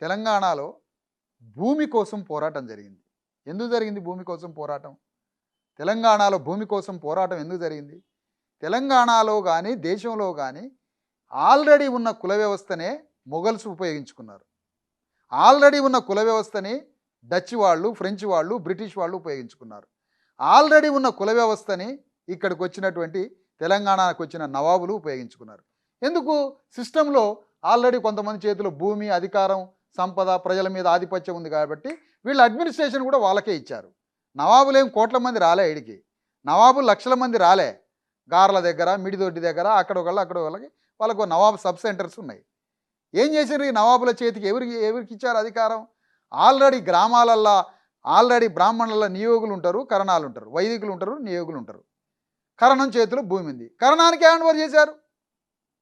తెలంగాణలో భూమి కోసం పోరాటం జరిగింది. ఎందుకు జరిగింది భూమి కోసం పోరాటం? తెలంగాణలో భూమి కోసం పోరాటం ఎందుకు జరిగింది? తెలంగాణలో కానీ దేశంలో కానీ ఆల్రెడీ ఉన్న కుల వ్యవస్థనే మొఘల్స్ ఉపయోగించుకున్నారు. ఆల్రెడీ ఉన్న కుల వ్యవస్థని డచ్ వాళ్ళు ఫ్రెంచ్ వాళ్ళు బ్రిటిష్ వాళ్ళు ఉపయోగించుకున్నారు. ఆల్రెడీ ఉన్న కుల వ్యవస్థని ఇక్కడికి వచ్చినటువంటి తెలంగాణకు వచ్చిన నవాబులు ఉపయోగించుకున్నారు. ఎందుకు? సిస్టంలో ఆల్రెడీ కొంతమంది చేతిలో భూమి అధికారం సంపద ప్రజల మీద ఆధిపత్యం ఉంది కాబట్టి వీళ్ళు అడ్మినిస్ట్రేషన్ కూడా వాళ్ళకే ఇచ్చారు. నవాబులు ఏం కోట్ల మంది రాలే ఇడికి నవాబులు లక్షల మంది రాలే. గార్ల దగ్గర మిడిదొడ్డి దగ్గర అక్కడ ఒకళ్ళు అక్కడ వాళ్ళకి వాళ్ళకు నవాబు సబ్ సెంటర్స్ ఉన్నాయి. ఏం చేసారు ఈ నవాబుల చేతికి? ఎవరికి ఎవరికి ఇచ్చారు అధికారం? ఆల్రెడీ గ్రామాలల్లో ఆల్రెడీ బ్రాహ్మణుల నియోగులు ఉంటారు కరణాలు ఉంటారు వైదికులు ఉంటారు నియోగులు ఉంటారు. కరణం చేతిలో భూమి ఉంది. కరణానికి హ్యాండ్ చేశారు.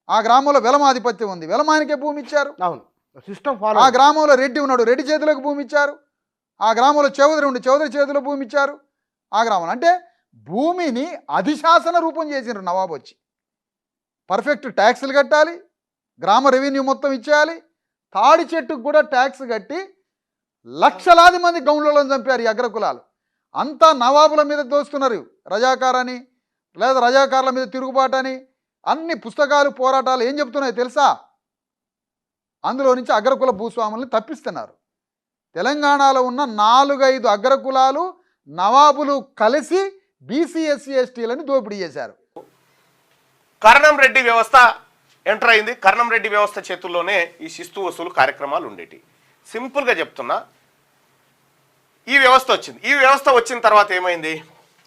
ఆ గ్రామంలో వెలమాధిపత్యం ఉంది. వెలమానికే భూమి ఇచ్చారు. అవును. సిస్టమ్ ఫాలో ఆ గ్రామంలో రెడ్డి ఉన్నాడు. రెడ్డి చేతులకు భూమి ఇచ్చారు. ఆ గ్రామంలో చౌదరి ఉండి చౌదరి చేతిలో భూమి ఇచ్చారు. ఆ గ్రామంలో అంటే భూమిని అధిశాసన రూపం చేసిండ్రు నవాబు వచ్చి. పర్ఫెక్ట్ ట్యాక్సులు కట్టాలి గ్రామ రెవెన్యూ మొత్తం ఇచ్చేయాలి తాడి చెట్టుకు కూడా ట్యాక్స్ కట్టి లక్షలాది మంది గౌండ్లను చంపారు ఈ అగ్రకులాలు. అంతా నవాబుల మీద దోస్తున్నారు. రజాకారని లేదా రజాకారుల మీద తిరుగుబాటని అన్ని పుస్తకాలు పోరాటాలు ఏం చెప్తున్నాయో తెలుసా? అందులో నుంచి అగ్రకుల భూస్వాముల్ని తప్పిస్తున్నారు. తెలంగాణలో ఉన్న నాలుగైదు అగ్రకులాలు నవాబులు కలిసి బీసీ ఎస్సీ ఎస్టీలని దోపిడీ చేశారు. కరణం రెడ్డి వ్యవస్థ ఎంటర్ అయింది. కరణం రెడ్డి వ్యవస్థ చేతుల్లోనే ఈ శిస్తు వసూలు కార్యక్రమాలు ఉండేటి. సింపుల్గా చెప్తున్నా ఈ వ్యవస్థ వచ్చింది. ఈ వ్యవస్థ వచ్చిన తర్వాత ఏమైంది?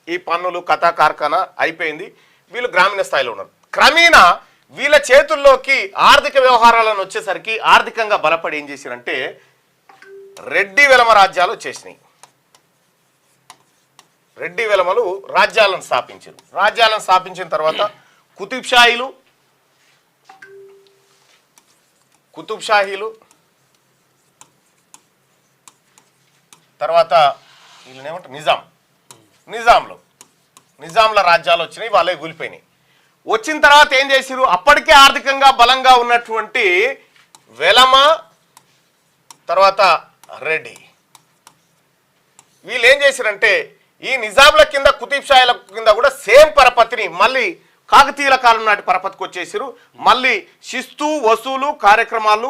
ఈ పన్నులు కథా కార్ఖానా అయిపోయింది. వీళ్ళు గ్రామీణ స్థాయిలో ఉన్నారు. క్రమేణా వీళ్ళ చేతుల్లోకి ఆర్థిక వ్యవహారాలను వచ్చేసరికి ఆర్థికంగా బలపడి ఏం చేశారంటే రెడ్డి వెలమ రాజ్యాలు వచ్చేసినాయి. రెడ్డి వెలమలు రాజ్యాలను స్థాపించారు. రాజ్యాలను స్థాపించిన తర్వాత కుతుబ్ కుతుబ్షాహీలు తర్వాత వీళ్ళని ఏమంటారు? నిజాం. నిజాంలు. నిజాంల రాజ్యాలు వచ్చినాయి వాళ్ళే కూలిపోయినాయి. వచ్చిన తర్వాత ఏం చేసిరు అప్పటికే ఆర్థికంగా బలంగా ఉన్నటువంటి వెలమ తర్వాత రెడ్డి. వీళ్ళు ఏం చేశారంటే ఈ నిజాంల కింద కుతుబ్ షాయిల కింద కూడా సేమ్ పరపతిని మళ్ళీ కాకతీయుల కాలం నాటి పరపతికి వచ్చేసారు మళ్ళీ శిస్తు వసూలు కార్యక్రమాలు